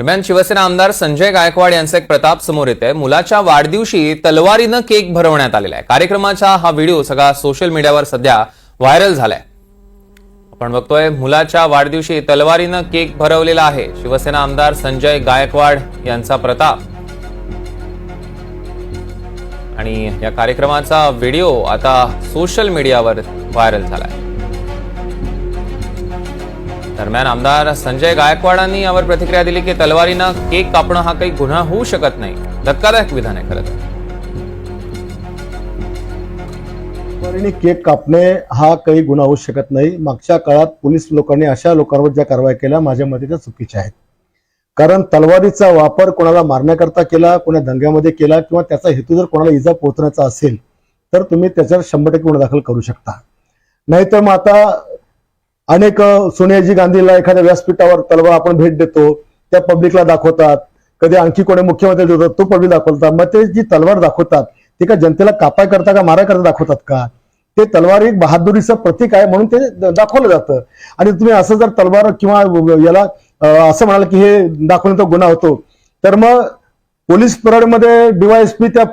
दरम्यान शिवसेना आमदार संजय गायकवाड यांचा एक प्रताप समोर येत आहे मुलाच्या वाढदिवशी तलवारीनं केक भरवण्यात आलेला आहे. कार्यक्रमाचा हा व्हिडिओ सगळा सोशल मीडियावर सध्या व्हायरल झालाय. आपण बघतोय मुलाच्या वाढदिवशी तलवारीनं केक भरवलेला आहे. शिवसेना आमदार संजय गायकवाड यांचा प्रताप. आणि या कार्यक्रमाचा व्हिडिओ आता सोशल मीडियावर व्हायरल झालाय. दरम्यान आमदार संजय गायकवाडांनी यावर प्रतिक्रिया दिली की तलवारीनं केक कापणं हा काही गुन्हा होऊ शकत नाही. धक्कादायक विधान आहे खरं तर. तलवारीने केक कापणे हा काही गुन्हा होऊ शकत नाही. मागच्या काळात पोलीस लोकांनी अशा लोकांवर ज्या कारवाई केल्या माझ्या मते त्या चुकीच्या आहेत. कारण तलवारीचा वापर कोणाला मारण्याकरता केला कोणा दंग्यामध्ये केला किंवा त्याचा हेतू जर कोणाला इजा पोहोचण्याचा असेल तर तुम्ही त्याच्यावर शंभर टक्के गुन्हा दाखल करू शकता. नाहीतर मग आता अनेक सोनियाजी गांधीला एखाद्या व्यासपीठावर तलवार आपण भेट देतो त्या पब्लिकला दाखवतात. कधी आणखी कोणी मुख्यमंत्री देतात तो पब्लिक दाखवतात. मग ते जी तलवार दाखवतात ते का जनतेला कापाय करता का मारा करता दाखवतात का? ते तलवार एक बहादुरीचं प्रतीक आहे म्हणून ते दाखवलं जातं. आणि तुम्ही असं जर तलवार किंवा याला असं म्हणाल की हे दाखवण्याचा गुन्हा होतो तर मग पोलीस परेडमध्ये डीवायएसपी त्या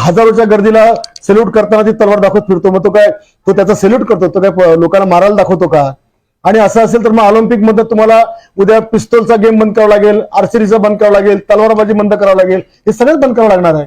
हजारोच्या गर्दीला सेल्यूट करताना ती तलवार दाखवत फिरतो. मग तो काय तो त्याचा सेल्यूट करतो तो काय लोकांना मारायला दाखवतो का? आणि असं असेल तर मग ऑलिम्पिकमध्ये तुम्हाला उद्या पिस्तोलचा गेम बंद करावा लागेल आर्चरीचा बंद करावा लागेल तलवारबाजी बंद करावं लागेल हे सगळंच बंद करावं लागणार आहे.